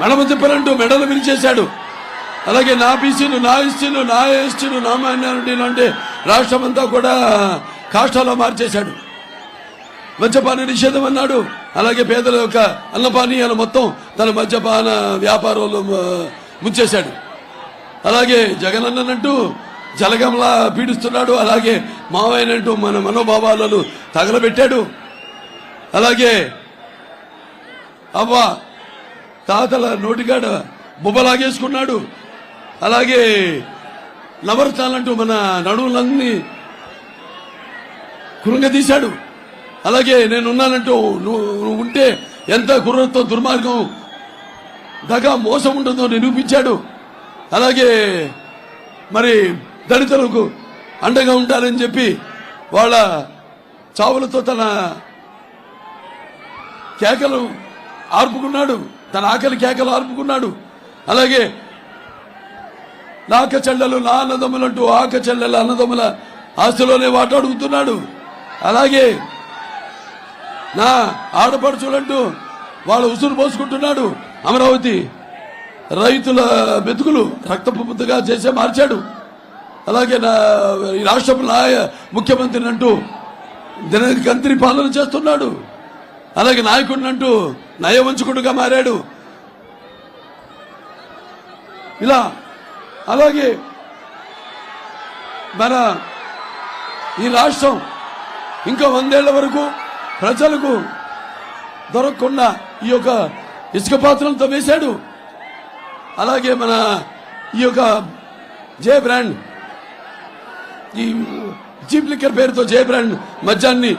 మెడమ తిప్పనంటూ మెడలు విరిచేశాడు. అలాగే నా బీసీలు నా ఎస్టీలు నా ఎస్టీలు నా మైనారిటీలు అంటే రాష్ట్రం అంతా కూడా కాష్టాలో మార్చేశాడు. మద్యపాన నిషేధం అన్నాడు. అలాగే పేదల యొక్క అన్నపానీయాలు మొత్తం తన మద్యపాన వ్యాపారంలో ముంచేశాడు. అలాగే జగన్ అన్నట్టు జలగంలా పీడిస్తున్నాడు. అలాగే మావయ్యనంటూ మన మనోభావాలను తగలబెట్టాడు. అలాగే అవ్వ తాతల నోటిగాడ బుబ్బలాగేసుకున్నాడు. అలాగే లవర్ తాలంటూ మన నడువులన్నీ కృంగదీశాడు అలాగే నేనున్నానంటూ నువ్వు నువ్వు ఉంటే ఎంత కుర్రతో దుర్మార్గం దగా మోసం ఉంటుందో నిరూపించాడు. అలాగే మరి దళితులకు అండగా ఉంటారని చెప్పి వాళ్ళ చావులతో తన కేకలు ఆర్పుకున్నాడు. తన ఆకలి కేకలు ఆర్పుకున్నాడు. అలాగే నాక చెల్లెలు నా అన్నదమ్ములంటూ ఆక చెల్లెల అన్నదమ్ముల ఆస్తిలోనే వాటాడుగుతున్నాడు అలాగే నా ఆడపడుచులంటూ వాళ్ళు ఉసురు పోసుకుంటున్నాడు. అమరావతి రైతుల బెతుకులు రక్తపు ముద్దగా చేసే మార్చాడు. అలాగే నా ఈ రాష్ట్రపు నాయ ముఖ్యమంత్రిని అంటూ దినకంత్రి పాలన చేస్తున్నాడు. అలాగే నాయకుడిని అంటూ నయవంచకుడుగా మారాడు. ఇలా అలాగే మన ఈ రాష్ట్రం ఇంకా వందేళ్ళ వరకు ప్రజలకు దొరకకుండా ఈ యొక్క ఇసుక పాత్రలతో వేశాడు. అలాగే మన ఈ యొక్క జే బ్రాండ్ ఈ చీప్ లిక్కర్ పేరుతో జే బ్రాండ్ మద్యాన్ని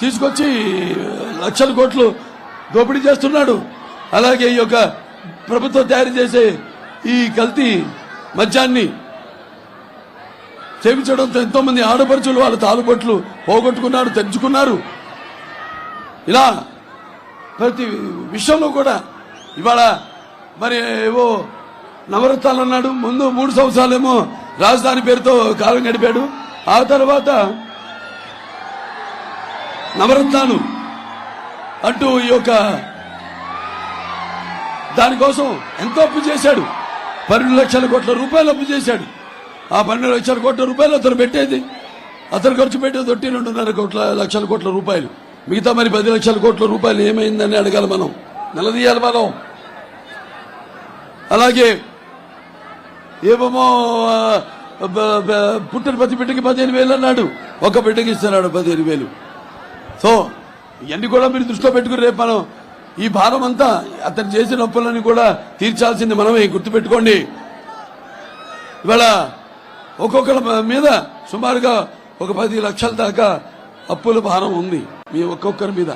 తీసుకొచ్చి లక్షల కోట్లు దోపిడీ చేస్తున్నాడు. అలాగే ఈ యొక్క ప్రభుత్వం తయారు చేసే ఈ కల్తీ మద్యాన్ని సేవించడంతో ఎంతో మంది ఆడపడుచులు వాళ్ళ తాలుబొట్లు పోగొట్టుకున్నారు తెంచుకున్నారు. ఇలా ప్రతి విషయంలో కూడా ఇవాళ మరి ఏవో నవరత్నాలు అన్నాడు. ముందు మూడు సంవత్సరాలేమో రాజధాని పేరుతో కాలం గడిపాడు. ఆ తర్వాత నవరత్నాలు అంటూ ఈ యొక్క దానికోసం ఎంతో అప్పు చేశాడు. పన్నెండు లక్షల కోట్ల రూపాయలు అప్పు చేశాడు. ఆ పన్నెండు లక్షల కోట్ల రూపాయలు అతను పెట్టేది. అతను ఖర్చు పెట్టేది ఒట్టి రెండున్నర కోట్ల లక్షల కోట్ల రూపాయలు. మిగతా మరి పది లక్షల కోట్ల రూపాయలు ఏమైందని అడగాలి మనం. నిలదీయాలి మనం. అలాగే ఏమేమో పుట్టిన ప్రతి బిడ్డకి పదిహేను వేలు అన్నాడు. ఒక బిడ్డకి ఇస్తున్నాడు పదిహేను వేలు. సో ఇవన్నీ కూడా మీరు దృష్టిలో పెట్టుకుని రేపు మనం ఈ భారం అంతా అతను చేసిన అప్పులని కూడా తీర్చాల్సింది మనమే గుర్తుపెట్టుకోండి. ఇవాళ ఒక్కొక్కరి మీద సుమారుగా ఒక పది లక్షల దాకా అప్పుల భారం ఉంది మీ ఒక్కొక్కరి మీద.